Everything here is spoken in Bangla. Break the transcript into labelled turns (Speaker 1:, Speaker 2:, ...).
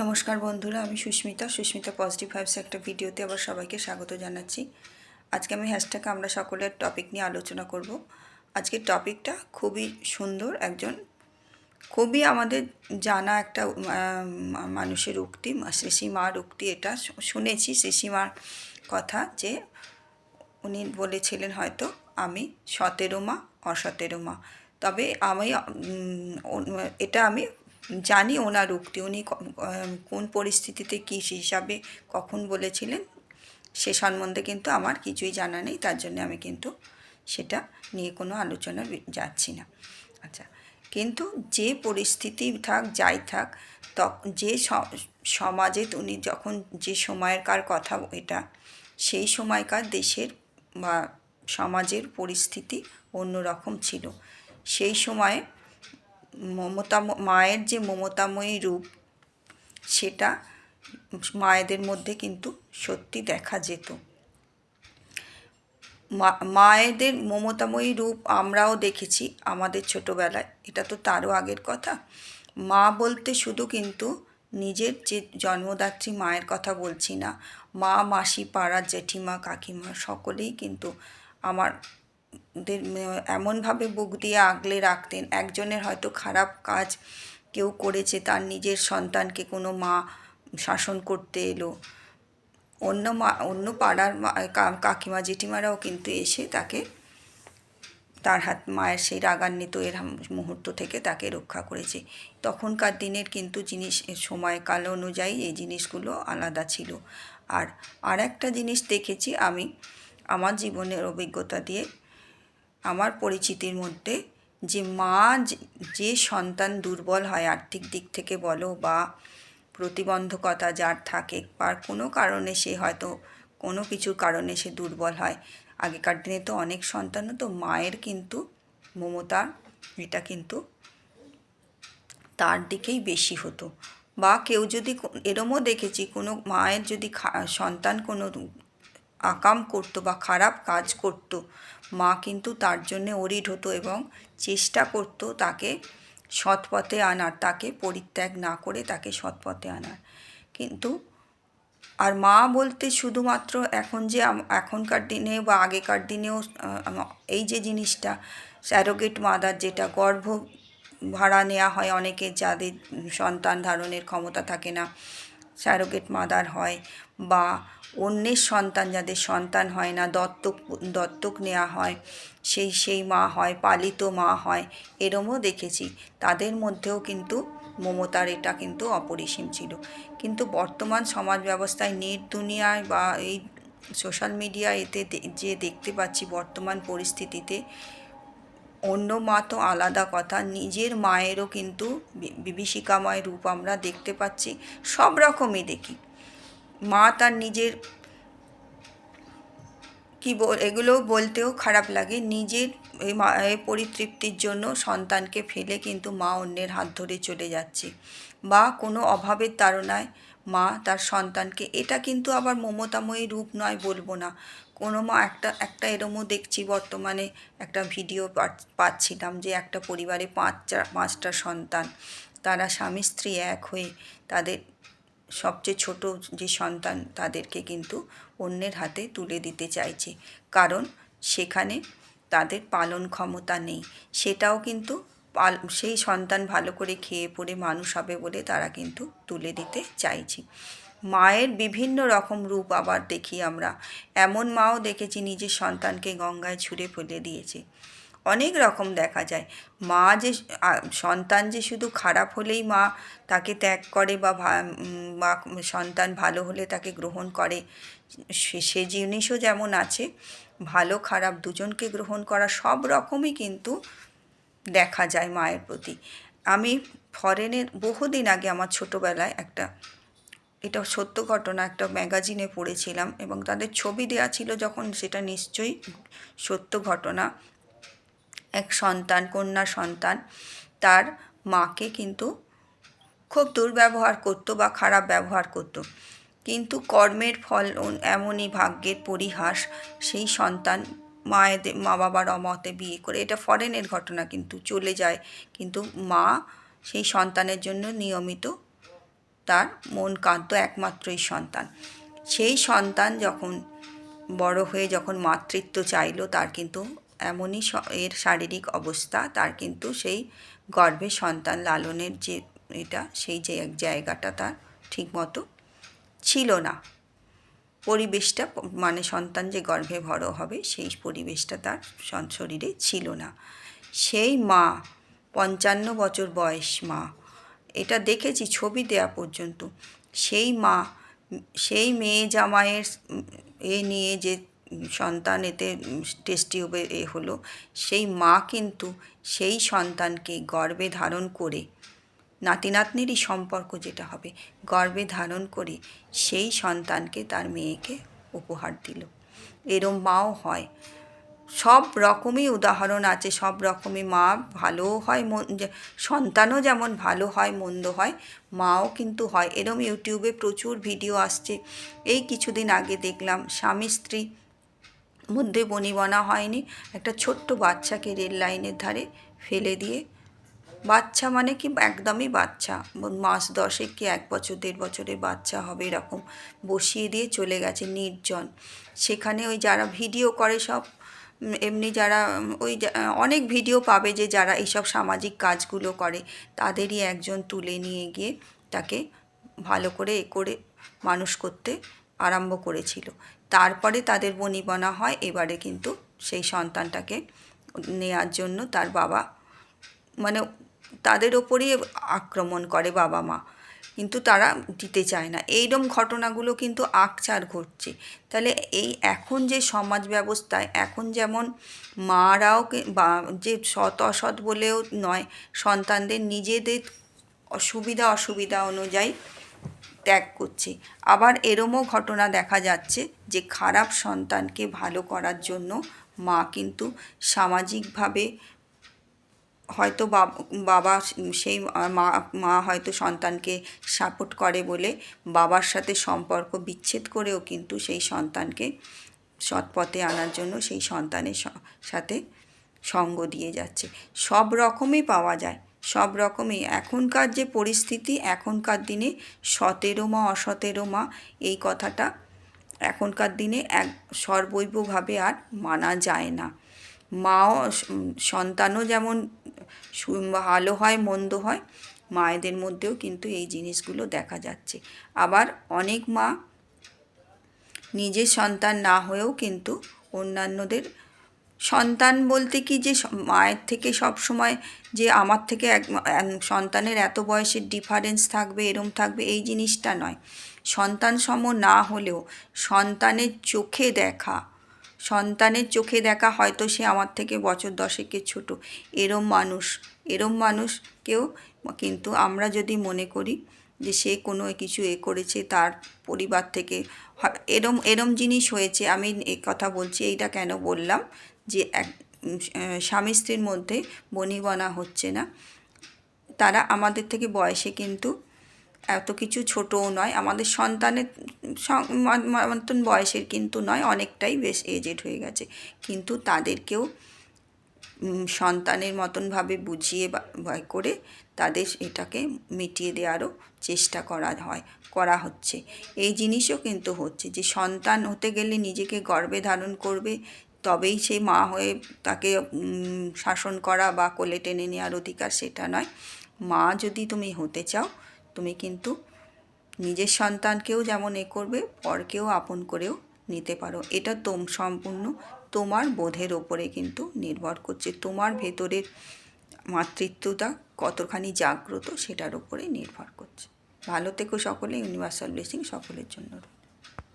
Speaker 1: নমস্কার বন্ধুরা, আমি সুস্মিতা। সুস্মিতা পজিটিভ ভাইবস একটা ভিডিওতে আবার সবাইকে স্বাগত জানাচ্ছি। আজকে আমি হ্যাশট্যাগ আমরা সকলের টপিক নিয়ে আলোচনা করব। আজকের টপিকটা খুবই সুন্দর, একজন খুবই আমাদের জানা একটা মানুষের উক্তি শ্রীসীমার উক্তি এটা শুনেছি শ্রীসীমার কথা যে উনি বলেছিলেন হয়তো, আমি সতেরো মা, অসতেরো মা। তবে আমি এটা আমি জানি ওনার উক্তি, উনি কোন পরিস্থিতিতে কী হিসাবে কখন বলেছিলেন, সে সম্বন্ধে কিন্তু আমার কিছুই জানা নেই, তার জন্য আমি কিন্তু সেটা নিয়ে কোনো আলোচনা যাচ্ছি না। আচ্ছা কিন্তু যে পরিস্থিতি থাক, যাই থাক যে সমাজে উনি যখন যে সময়কার কথা এটা, সেই সময়কার দেশের বা সমাজের পরিস্থিতি অন্যরকম ছিল। সেই সময়ে মমতা মায়ের যে মমতাময়ী রূপ, সেটা মায়েদের মধ্যে কিন্তু সত্যি দেখা যেত। মায়েদের মমতাময়ী রূপ আমরাও দেখেছি আমাদের ছোটোবেলায়। এটা তো তারও আগের কথা। মা বলতে শুধু কিন্তু নিজের যে জন্মদাত্রী মায়ের কথা বলছি না, মা, মাসি, পাড়ার জেঠিমা, কাকিমা, সকলেই কিন্তু আমার দের এমনভাবে বুক দিয়ে আগলে রাখতেন, একজনের হয়তো খারাপ কাজ কেউ করেছে, তার নিজের সন্তানকে কোনো মা শাসন করতে এলো। অন্য মা, অন্য পাড়ার কাকিমা, জেঠিমারাও কিন্তু এসে তাকে, তার হাত, মায়ের সেই রাগান্বিত এর মুহূর্ত থেকে তাকে রক্ষা করেছে। তখনকার দিনের কিন্তু জিনিস সময়কাল অনুযায়ী এই জিনিসগুলো আলাদা ছিল। আর আর একটা জিনিস দেখেছি আমি, আমার জীবনের অভিজ্ঞতা দিয়ে আমার পরিচিতির মধ্যে যে মা যে- সন্তান দুর্বল হয় আর্থিক দিক থেকে বলো বা প্রতিবন্ধকতা যার থাকে বা কোনো কারণে সে হয়তো কোনো কিছুর কারণে সে দুর্বল হয়। আগেকার দিনে তো অনেক সন্তানও তো মায়ের কিন্তু মমতা এটা কিন্তু তার দিকেই বেশি হতো। বা কেউ যদি এরমও দেখেছি কোনো মায়ের যদি সন্তান কোনো আকাম করতো বা খারাপ কাজ করতো। মা কিন্তু তার জন্যে অরিড হতো এবং চেষ্টা করতো তাকে সৎ পথে আনার, তাকে পরিত্যাগ না করে তাকে সৎ পথে আনার। কিন্তু আর মা বলতে শুধুমাত্র এখন যে এখনকার দিনে বা আগেকার দিনেও এই যে জিনিসটা স্যারোগেট মাদার যেটা গর্ভ ভাড়া নেওয়া হয় অনেকে যাদের সন্তান ধারণের ক্ষমতা থাকে না স্যারোগেট মাদার হয় বা অন্যের সন্তান যাদের সন্তান হয় না, দত্তক দত্তক নেওয়া হয়, সেই সেই মা হয়, পালিত মা হয়, এরমও দেখেছি। তাদের মধ্যেও কিন্তু মমতার এটা কিন্তু অপরিসীম ছিল। কিন্তু বর্তমান সমাজ ব্যবস্থায় নেট দুনিয়ায় বা এই সোশ্যাল মিডিয়া এতে যে দেখতে পাচ্ছি বর্তমান পরিস্থিতিতে, অন্য মা তো আলাদা কথা, নিজের মায়েরও কিন্তু বিভীষিকাময় রূপ আমরা দেখতে পাচ্ছি, সব রকমই দেখি। মা তার নিজের কি বল এগুলো বলতেও খারাপ লাগে। নিজের এই পরিতৃপ্তির জন্য সন্তানকে ফেলে কিন্তু মা অন্যের হাত ধরে চলে যাচ্ছে। বা কোনো অভাবের তাড়নায় মা তার সন্তানকে, এটা কিন্তু আবার মমতাময়ী রূপ নয় বলব না। কোনো মা একটা একটা এরমও দেখছি বর্তমানে একটা ভিডিও পাচ- পাচ্ছিলাম যে একটা পরিবারে পাঁচটা পাঁচটা সন্তান। তারা স্বামী স্ত্রী এক হয়ে তাদের সবচেয়ে ছোট যে সন্তান তাদেরকে কিন্তু অন্যের হাতে তুলে দিতে চাইছে। কারণ সেখানে তাদের পালন ক্ষমতা নেই। সেটাও কিন্তু সেই সন্তান ভালো করে খেয়ে পড়ে মানুষ হবে বলে তারা কিন্তু তুলে দিতে চাইছে। মায়ের বিভিন্ন রকম রূপ আবার দেখি আমরা। এমন মাও দেখেছি নিজের সন্তানকে গঙ্গায় ছুঁড়ে ফেলে দিয়েছে। অনেক রকম দেখা যায়। মা যে সন্তান যে শুধু খারাপ হলেই মা তাকে ত্যাগ করে বা বা সন্তান ভালো হলে তাকে গ্রহণ করে, সে সে জিনিসও যেমন আছে, ভালো খারাপ দুজনকে গ্রহণ করা সব রকমই কিন্তু দেখা যায় মায়ের প্রতি। আমি ফরেনের বহুদিন আগে আমার ছোটোবেলায় একটা, এটা সত্য ঘটনা, একটা ম্যাগাজিনে পড়েছিলাম এবং তাদের ছবি দেওয়া ছিল যখন সেটা নিশ্চয়ই সত্য ঘটনা। এক সন্তান, কন্যা সন্তান, তার মাকে কিন্তু খুব দুর্ব্যবহার করতো বা খারাপ ব্যবহার করতো। কিন্তু কর্মের ফল এমনই ভাগ্যের পরিহাস, সেই সন্তান মায়েদের মা বাবার অমতে বিয়ে করে, এটা ফরেনের ঘটনা কিন্তু চলে যায়। কিন্তু মা সেই সন্তানের জন্য নিয়মিত তার মন কাঁদতো একমাত্রই সন্তান। সেই সন্তান যখন বড় হয়ে যখন মাতৃত্ব চাইলো, তার কিন্তু এমনই এর শারীরিক অবস্থা, তার কিন্তু সেই গর্ভে সন্তান লালনের যে, এটা, সেই যে এক জায়গাটা তার ঠিকমতো ছিল না। পরিবেশটা মানে সন্তান যে গর্ভে বড় হবে, সেই পরিবেশটা তার শরীরে ছিল না। সেই মা, পঞ্চান্ন বছর বয়স মা, এটা দেখেছি ছবি দেয়া পর্যন্ত, সেই মা, সেই মেয়ে জামাইয়ের, এ নিয়ে যে সন্তান এতে টেস্ট টিউবে এ হলো। সেই মা কিন্তু সেই সন্তানকে গর্বে ধারণ করে নাতি নাতনিরই সম্পর্ক যেটা হবে, গর্বে ধারণ করে সেই সন্তানকে তার মেয়েকে উপহার দিল। এরম মাও হয়। সব রকমই উদাহরণ আছে, সব রকমই মা ভালোও হয়, মন সন্তানও যেমন ভালো হয়, মন্দ হয়, মাও কিন্তু হয়। এরম ইউটিউবে প্রচুর ভিডিও আসছে। এই কিছুদিন আগে দেখলাম স্বামী স্ত্রী মধ্যে বনিবনা হয়নি। একটা ছোট্ট বাচ্চাকে রেল লাইনের ধারে ফেলে দিয়ে, বাচ্চা মানে কি? একদমই বাচ্চা। মাস দশেক কি এক বছর, দেড় বছরের বাচ্চা হবে এরকম। বসিয়ে দিয়ে চলে গেছে নির্জন। সেখানে ওই যারা ভিডিও করে সব, এমনি যারা, ওই অনেক ভিডিও পাবে যে যারা এইসব সামাজিক কাজগুলো করে, তাদেরই একজন তুলে নিয়ে গিয়ে তাকে ভালো করে এ করে মানুষ করতে আরম্ভ করেছিল। তারপরে তাদের বনিবনা হয়, এবারে কিন্তু সেই সন্তানটাকে নেয়ার জন্য তার বাবা মানে তাদের ওপরই আক্রমণ করে বাবা মা। কিন্তু তারা দিতে চায় না। এইরকম ঘটনাগুলো কিন্তু আকচার ঘটছে। তাহলে এই এখন যে সমাজ ব্যবস্থায়, এখন যেমন মারাও বা যে সৎ অসৎ বলেও নয়, সন্তানদের নিজেদের অসুবিধা অসুবিধা অনুযায়ী ত্যাগ করছে। আবার এরমও ঘটনা দেখা যাচ্ছে যে খারাপ সন্তানকে ভালো করার জন্য মা কিন্তু সামাজিকভাবে হয়তো বাব- সেই মা মা হয়তো সন্তানকে সাপোর্ট করে বলে বাবার সাথে সম্পর্ক বিচ্ছেদ করেও কিন্তু সেই সন্তানকে সৎ পথে আনার জন্য সেই সন্তানের সাথে সঙ্গ দিয়ে যাচ্ছে। সব রকমই পাওয়া যায়। সব রকমই। এখনকার যে পরিস্থিতি, এখনকার দিনে সতেরো মা অসতেরো মা, এই কথাটা এখনকার দিনে এক সর্বৈবভাবে আর মানা যায় না। মাও সন্তানও যেমন ভালো হয়, মন্দ হয়, মায়েদের মধ্যেও কিন্তু এই জিনিসগুলো দেখা যাচ্ছে। আবার অনেক মা নিজের সন্তান না হয়েও কিন্তু অন্যান্যদের সন্তান বলতে কি যে মায়ের থেকে সব সময় যে আমার থেকে এক সন্তানের এত বয়সের ডিফারেন্স থাকবে, এরম থাকবে, এই জিনিসটা নয়। সন্তান সম না হলেও সন্তানের চোখে দেখা, সন্তানের চোখে দেখা হয়তো সে আমার থেকে বছর দশেকের ছোট। এরম মানুষ, এরম মানুষকেও কিন্তু আমরা যদি মনে করি যে সে কোনো কিছু এ করেছে তার পরিবার থেকে এরম এরম জিনিস হয়েছে। আমি এ কথা বলছি, এইটা কেন বললাম? যে এক স্বামী স্ত্রীর মধ্যে বনিবনা হচ্ছে না। তারা আমাদের থেকে বয়সে কিন্তু এত কিছু ছোটও নয়। আমাদের সন্তানের মতন বয়সের কিন্তু নয়, অনেকটাই বেশ এজেড হয়ে গেছে। কিন্তু তাদেরকেও সন্তানের মতনভাবে বুঝিয়ে বা করে তাদের এটাকে মিটিয়ে দেওয়ারও চেষ্টা করা হয়, করা হচ্ছে। এই জিনিসও কিন্তু হচ্ছে যে সন্তান হতে গেলে নিজেকে গর্বে ধারণ করবে তবেই সেই মা হয়ে তাকে শাসন করা বা কোলে টেনে নেওয়ার অধিকার সেটা নয়। মা যদি তুমি হতে চাও, তুমি কিন্তু নিজের সন্তানকেও যেমন এ করবে, পরকেও আপন করেও নিতে পারো। এটা তোম, সম্পূর্ণ তোমার বোধের ওপরে কিন্তু নির্ভর করছে। তোমার ভেতরের মাতৃত্বটা কতখানি জাগ্রত সেটার ওপরে নির্ভর করছে। ভালো থেকো সকলে, ইউনিভার্সাল ব্লেসিং সকলের জন্য।